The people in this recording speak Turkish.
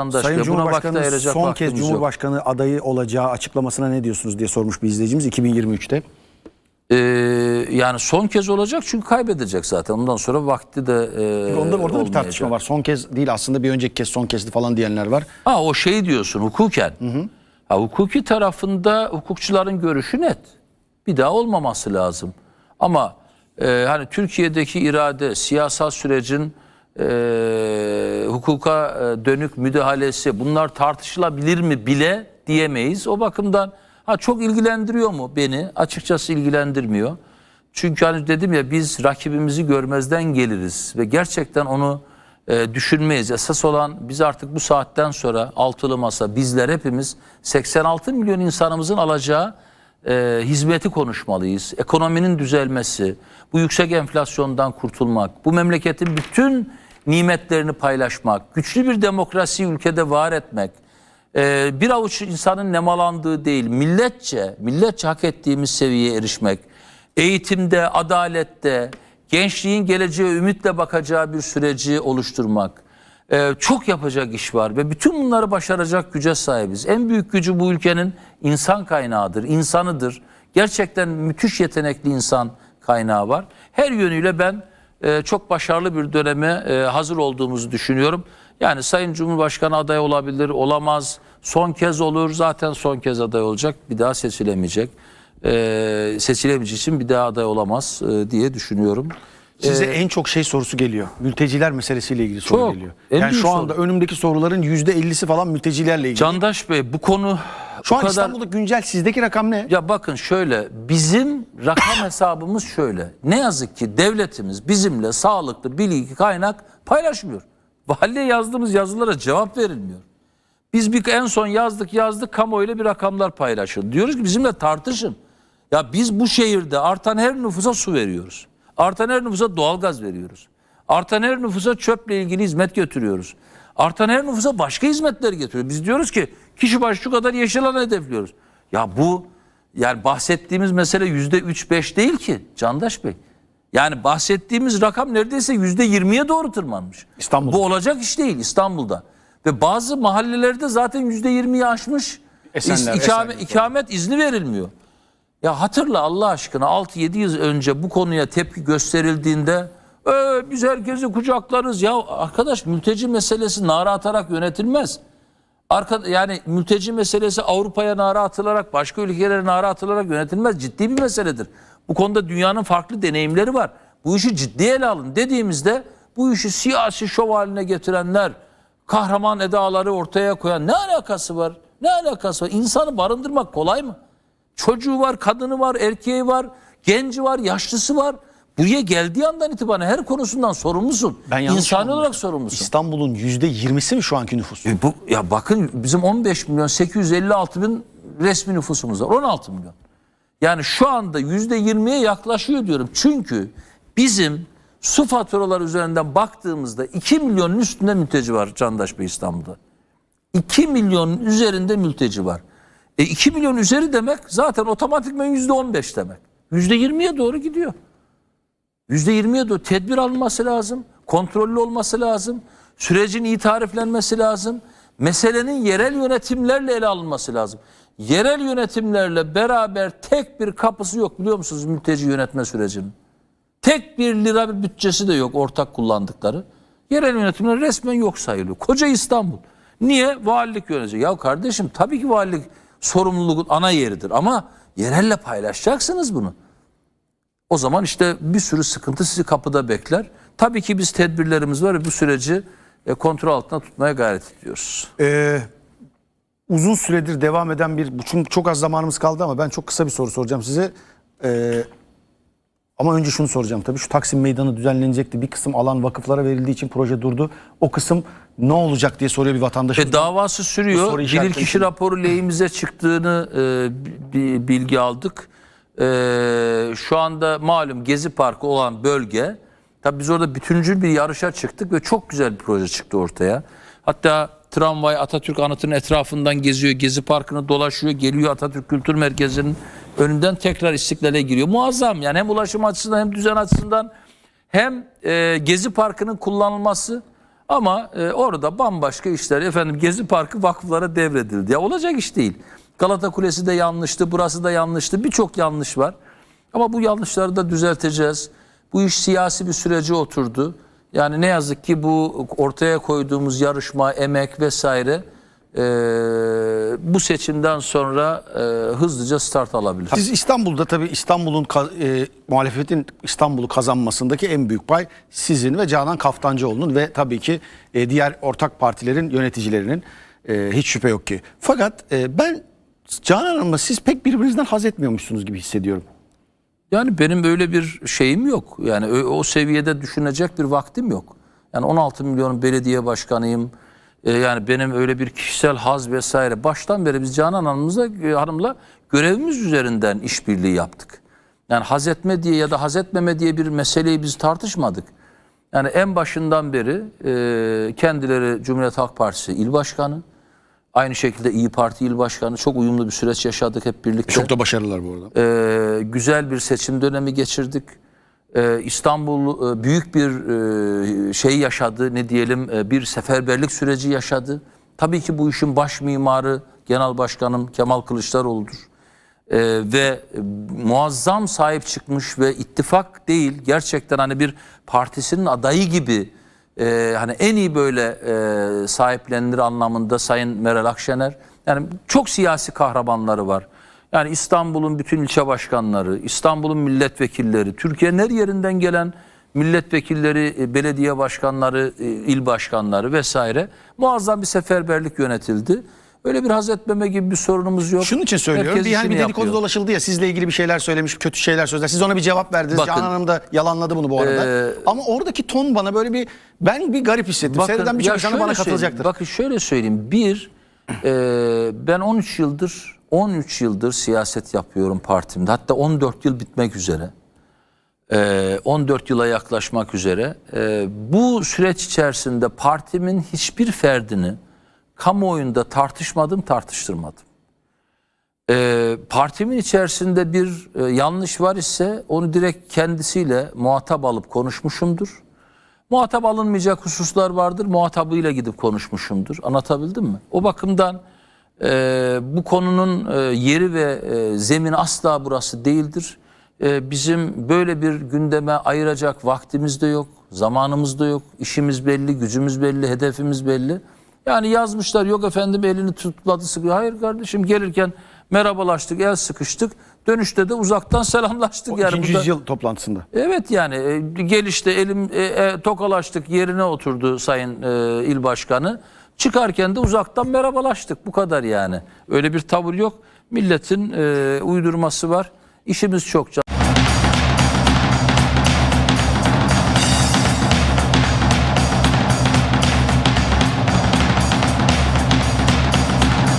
vatandaş Sayın diyor. Buna vakti Cumhurbaşkanı son kez vaktimiz yok. Cumhurbaşkanı adayı olacağı açıklamasına ne diyorsunuz diye sormuş bir izleyicimiz 2023'te. Ee, yani son kez olacak çünkü kaybedecek zaten. Ondan sonra vakti de e, Onda orada da bir tartışma var. Son kez değil aslında bir önceki kez son kezdi falan diyenler var. Ha o şey diyorsun hukuken. Ha, hukuki tarafında hukukçuların görüşü net. Bir daha olmaması lazım. Ama e, hani Türkiye'deki irade, siyasal sürecin e, hukuka dönük müdahalesi bunlar tartışılabilir mi bile diyemeyiz. O bakımdan ha çok ilgilendiriyor mu beni? Açıkçası ilgilendirmiyor. Çünkü hani dedim ya biz rakibimizi görmezden geliriz ve gerçekten onu e, düşünmeyiz. Esas olan biz artık bu saatten sonra altılı masa bizler hepimiz 86 milyon insanımızın alacağı e, hizmeti konuşmalıyız. Ekonominin düzelmesi, bu yüksek enflasyondan kurtulmak, bu memleketin bütün nimetlerini paylaşmak, güçlü bir demokrasi ülkede var etmek, e, bir avuç insanın nemalandığı değil, milletçe, milletçe hak ettiğimiz seviyeye erişmek, eğitimde, adalette, gençliğin geleceğe ümitle bakacağı bir süreci oluşturmak. Ee, çok yapacak iş var ve bütün bunları başaracak güce sahibiz. En büyük gücü bu ülkenin insan kaynağıdır, insanıdır. Gerçekten müthiş yetenekli insan kaynağı var. Her yönüyle ben e, çok başarılı bir döneme e, hazır olduğumuzu düşünüyorum. Yani Sayın Cumhurbaşkanı aday olabilir, olamaz. Son kez olur, zaten son kez aday olacak. Bir daha seçilemeyecek e, seçilemeyeceği için bir daha aday olamaz e, diye düşünüyorum. Size en çok şey sorusu geliyor. Mülteciler meselesiyle ilgili soru Çok. geliyor. Yani şu anda soru. önümdeki soruların %50'si falan mültecilerle ilgili. Candaş Bey bu konu şu o an kadar... İstanbul'da güncel sizdeki rakam ne? Ya bakın şöyle bizim rakam hesabımız şöyle. Ne yazık ki devletimiz bizimle sağlıklı bilgi kaynak paylaşmıyor. Valiye yazdığımız yazılara cevap verilmiyor. Biz bir en son yazdık yazdık kamuoyuyla bir rakamlar paylaşın. Diyoruz ki bizimle tartışın. Ya biz bu şehirde artan her nüfusa su veriyoruz. Artan her nüfusa doğalgaz veriyoruz. Artan her nüfusa çöple ilgili hizmet götürüyoruz. Artan her nüfusa başka hizmetler getiriyoruz. Biz diyoruz ki kişi başı şu kadar yeşil alan hedefliyoruz. Ya bu yani bahsettiğimiz mesele yüzde üç beş değil ki Candaş Bey. Yani bahsettiğimiz rakam neredeyse yüzde yirmiye doğru tırmanmış. İstanbul'da. Bu olacak iş değil İstanbul'da. Ve bazı mahallelerde zaten yüzde yirmiyi aşmış. Esenler, ikame- Esenler. ikamet izni verilmiyor. Ya hatırla Allah aşkına 6-7 yıl önce bu konuya tepki gösterildiğinde "Ee, biz herkesi kucaklarız. Ya arkadaş mülteci meselesi nara atarak yönetilmez. Arka, yani mülteci meselesi Avrupa'ya nara atılarak, başka ülkelere nara atılarak yönetilmez. Ciddi bir meseledir. Bu konuda dünyanın farklı deneyimleri var. Bu işi ciddiye ele alın dediğimizde bu işi siyasi şov haline getirenler, kahraman edaları ortaya koyan ne alakası var? Ne alakası var? İnsanı barındırmak kolay mı? Çocuğu var, kadını var, erkeği var, genci var, yaşlısı var. Buraya geldiği andan itibaren her konusundan sorumlusun. Ben yanlış İnsani olarak sorumlusun. İstanbul'un %20'si mi şu anki nüfus? E bu, ya bakın bizim 15 milyon 856 bin resmi nüfusumuz var. 16 milyon. Yani şu anda %20'ye yaklaşıyor diyorum. Çünkü bizim su faturaları üzerinden baktığımızda 2 milyonun üstünde mülteci var Candaş Bey İstanbul'da. 2 milyonun üzerinde mülteci var. E 2 milyon üzeri demek zaten otomatikman %15 demek. %20'ye doğru gidiyor. %20'ye doğru tedbir alınması lazım. Kontrollü olması lazım. Sürecin iyi tariflenmesi lazım. Meselenin yerel yönetimlerle ele alınması lazım. Yerel yönetimlerle beraber tek bir kapısı yok biliyor musunuz mülteci yönetme sürecinin? Tek bir lira bir bütçesi de yok ortak kullandıkları. Yerel yönetimler resmen yok sayılıyor. Koca İstanbul. Niye? Valilik yönetiyor. Ya kardeşim tabii ki valilik sorumluluğun ana yeridir ama yerelle paylaşacaksınız bunu. O zaman işte bir sürü sıkıntı sizi kapıda bekler. Tabii ki biz tedbirlerimiz var ve bu süreci e, kontrol altında tutmaya gayret ediyoruz. Ee, uzun süredir devam eden bir, çünkü çok az zamanımız kaldı ama ben çok kısa bir soru soracağım size. Ee, ama önce şunu soracağım tabii. Şu Taksim Meydanı düzenlenecekti. Bir kısım alan vakıflara verildiği için proje durdu. O kısım ne olacak diye soruyor bir vatandaş. Ve davası sürüyor. Bilirkişi raporu lehimize çıktığını e, bi- bilgi aldık. E, şu anda malum Gezi Parkı olan bölge. Tabii biz orada bütüncül bir yarışa çıktık ve çok güzel bir proje çıktı ortaya. Hatta tramvay Atatürk anıtının etrafından geziyor. Gezi Parkı'nı dolaşıyor. Geliyor Atatürk Kültür Merkezi'nin önünden tekrar İstiklal'e giriyor. Muazzam yani hem ulaşım açısından hem düzen açısından hem e, Gezi Parkı'nın kullanılması Ama e, orada bambaşka işler efendim Gezi Parkı vakıflara devredildi. Ya olacak iş değil. Galata Kulesi de yanlıştı, burası da yanlıştı. Birçok yanlış var. Ama bu yanlışları da düzelteceğiz. Bu iş siyasi bir sürece oturdu. Yani ne yazık ki bu ortaya koyduğumuz yarışma, emek vesaire e, bu seçimden sonra e, hızlıca start alabilir. Siz İstanbul'da tabii İstanbul'un e, muhalefetin İstanbul'u kazanmasındaki en büyük pay sizin ve Canan Kaftancıoğlu'nun ve tabii ki e, diğer ortak partilerin yöneticilerinin e, hiç şüphe yok ki. Fakat e, ben Canan Hanım'la siz pek birbirinizden haz etmiyormuşsunuz gibi hissediyorum. Yani benim öyle bir şeyim yok. Yani ö- o seviyede düşünecek bir vaktim yok. Yani 16 milyon belediye başkanıyım. Ee, yani benim öyle bir kişisel haz vesaire. Baştan beri biz Canan Hanım'la, Hanım'la görevimiz üzerinden işbirliği yaptık. Yani haz etme diye ya da haz etmeme diye bir meseleyi biz tartışmadık. Yani en başından beri e, kendileri Cumhuriyet Halk Partisi il başkanı, aynı şekilde İyi Parti il başkanı çok uyumlu bir süreç yaşadık hep birlikte. Çok da başarılılar bu arada. Ee, güzel bir seçim dönemi geçirdik. Ee, İstanbul e, büyük bir e, şey yaşadı, ne diyelim e, bir seferberlik süreci yaşadı. Tabii ki bu işin baş mimarı Genel Başkanım Kemal Kılıçdaroğlu'dur. Ee, ve e, muazzam sahip çıkmış ve ittifak değil gerçekten hani bir partisinin adayı gibi e, hani en iyi böyle e, sahiplenilir anlamında Sayın Meral Akşener. Yani çok siyasi kahramanları var. Yani İstanbul'un bütün ilçe başkanları, İstanbul'un milletvekilleri, Türkiye'nin her yerinden gelen milletvekilleri, e, belediye başkanları, e, il başkanları vesaire muazzam bir seferberlik yönetildi. Öyle bir haz etmeme gibi bir sorunumuz yok. Şunun için söylüyorum. Herkes bir yani bir dedikodu yapıyor. dolaşıldı ya sizle ilgili bir şeyler söylemiş, kötü şeyler sözler. Siz ona bir cevap verdiniz. Bakın, Canan Hanım da yalanladı bunu bu arada. Ee, Ama oradaki ton bana böyle bir ben bir garip hissettim. Seyreden birçok insan bana katılacaktır. Bakın şöyle söyleyeyim. Bir, e, ben 13 yıldır 13 yıldır siyaset yapıyorum partimde. Hatta 14 yıl bitmek üzere. E, 14 yıla yaklaşmak üzere. E, bu süreç içerisinde partimin hiçbir ferdini kamuoyunda tartışmadım, tartıştırmadım. E, partimin içerisinde bir e, yanlış var ise onu direkt kendisiyle muhatap alıp konuşmuşumdur. Muhatap alınmayacak hususlar vardır. Muhatabıyla gidip konuşmuşumdur. Anlatabildim mi? O bakımdan e, bu konunun e, yeri ve e, zemini asla burası değildir. E, bizim böyle bir gündeme ayıracak vaktimiz de yok, zamanımız da yok. İşimiz belli, gücümüz belli, hedefimiz belli. Yani yazmışlar yok efendim elini tutmadı sıkıyor. Hayır kardeşim gelirken merhabalaştık, el sıkıştık. Dönüşte de uzaktan selamlaştık. yani İkinci bu da- yüzyıl toplantısında. Evet yani e, gelişte elim e, e, tokalaştık yerine oturdu sayın e, il başkanı. Çıkarken de uzaktan merhabalaştık bu kadar yani. Öyle bir tavır yok. Milletin e, uydurması var. İşimiz çok